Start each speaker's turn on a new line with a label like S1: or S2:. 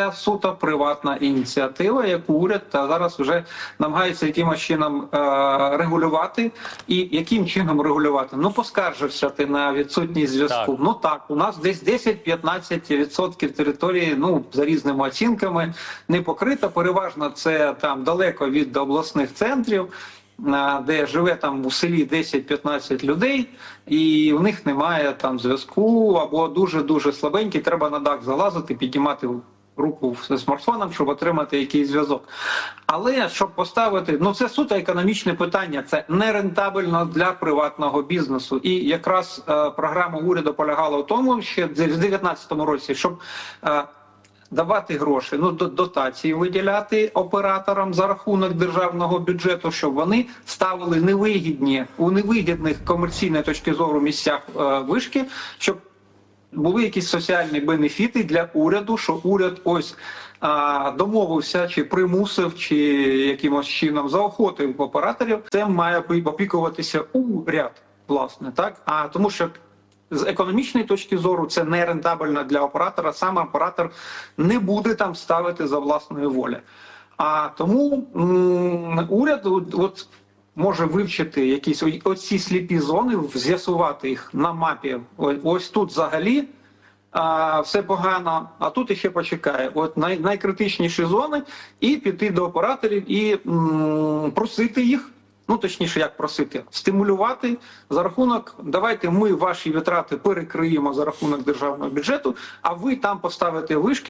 S1: Це суто приватна ініціатива, яку уряд та зараз вже намагається якимось чином е, регулювати. І яким чином регулювати? Ну, поскаржився ти на відсутність зв'язку.
S2: Так.
S1: Ну так, у нас десь 10-15% території, ну за різними оцінками, не покрита. Переважно це там далеко від обласних центрів. е, Де живе там у селі 10-15 людей, і в них немає там зв'язку або дуже дуже слабенький. Треба на дах залазити, піднімати руку смартфоном, щоб отримати якийсь зв'язок. Але щоб поставити, ну це суто економічне питання, це не рентабельно для приватного бізнесу. І якраз е, програма уряду полягала в тому, ще в 2019 році, щоб е, давати гроші, ну до- дотації виділяти операторам за рахунок державного бюджету, щоб вони ставили невигідні у невигідних комерційної точки зору місцях е, вишки, щоб були якісь соціальні бенефіти для уряду, що уряд ось а, домовився чи примусив, чи якимось чином заохотив операторів. Це має опікуватися уряд, власне, так а тому, що. З економічної точки зору це не рентабельно для оператора. Сам оператор не буде там ставити за власної волі. А тому м, уряд от, може вивчити якісь оці сліпі зони, з'ясувати їх на мапі. Ось тут взагалі а, все погано, а тут іще почекає. От най, найкритичніші зони, і піти до операторів і м, просити їх. Ну точніше, як просити, стимулювати за рахунок. Давайте ми ваші витрати перекриємо за рахунок державного бюджету, а ви там поставите вишки.